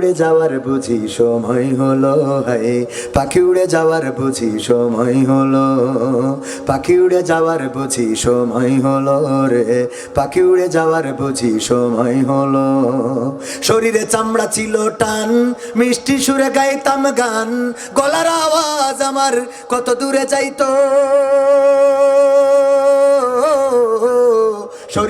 উড়ে যাওয়ার বুঝি সময় হলো, হায়। পাখি উড়ে যাওয়ার বুঝি সময় হলো, পাখি উড়ে যাওয়ার বুঝি সময় হলো রে। পাখি উড়ে যাওয়ার বুঝি সময় হলো। শরীরে চামড়া ছিল টান, মিষ্টি সুরে গাইতাম গান। গলার আওয়াজ আমার কত দূরে যাইতো।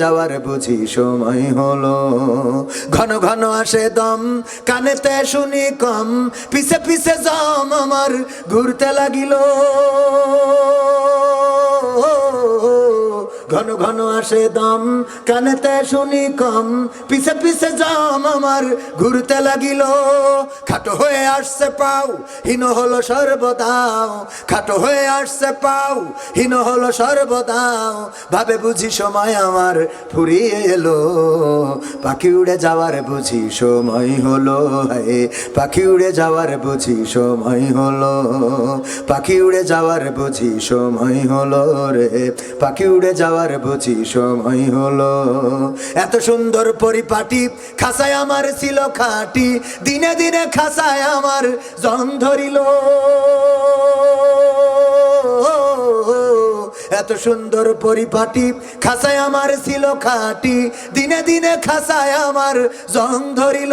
যাওয়ার বুঝি সময় হলো। ঘন ঘন আসে দম, কানেতে শুনি কম, পিছে পিছে জম আমার ঘুরতে লাগিল। ঘন ঘন আসে দম, কানেতে শুনি কম। পিছে পিছে জম আমার ঘুরতে লাগিল। খাটো হয়ে আসছে পাও, হীন হলো সর্বদাও। খাটো হয়ে আসছে পাও, হীন হলো সর্বদাও। ভাবে বুঝি সময় আমার ফুরিয়ে এলো। পাখি উড়ে যাওয়ার বুঝি সময় হলো হে পাখি উড়ে যাওয়ার বুঝি সময় হলো, পাখি উড়ে যাওয়ার বুঝি সময় হলো রে। পাখি উড়ে যাওয়ার বুঝি সময় হলো। এত সুন্দর পরিপাটি খাসায় আমার ছিল খাটি, দিনে দিনে খাসায় আমার জং ধরিল। এত সুন্দর পরিপাটি খাসায় আমার ছিল খাটি, দিনে দিনে খাসায় আমার জং ধরিল।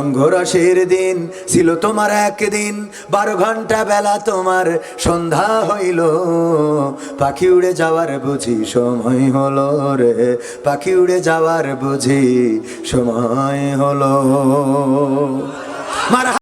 রঙ্গরাসের দিন ছিল তোমার একদিন, বারো ঘণ্টা বেলা তোমার সন্ধ্যা হইল। পাখি উড়ে যাওয়ার বুঝি সময় হলো রে, পাখি উড়ে যাওয়ার বুঝি সময় হলো। মার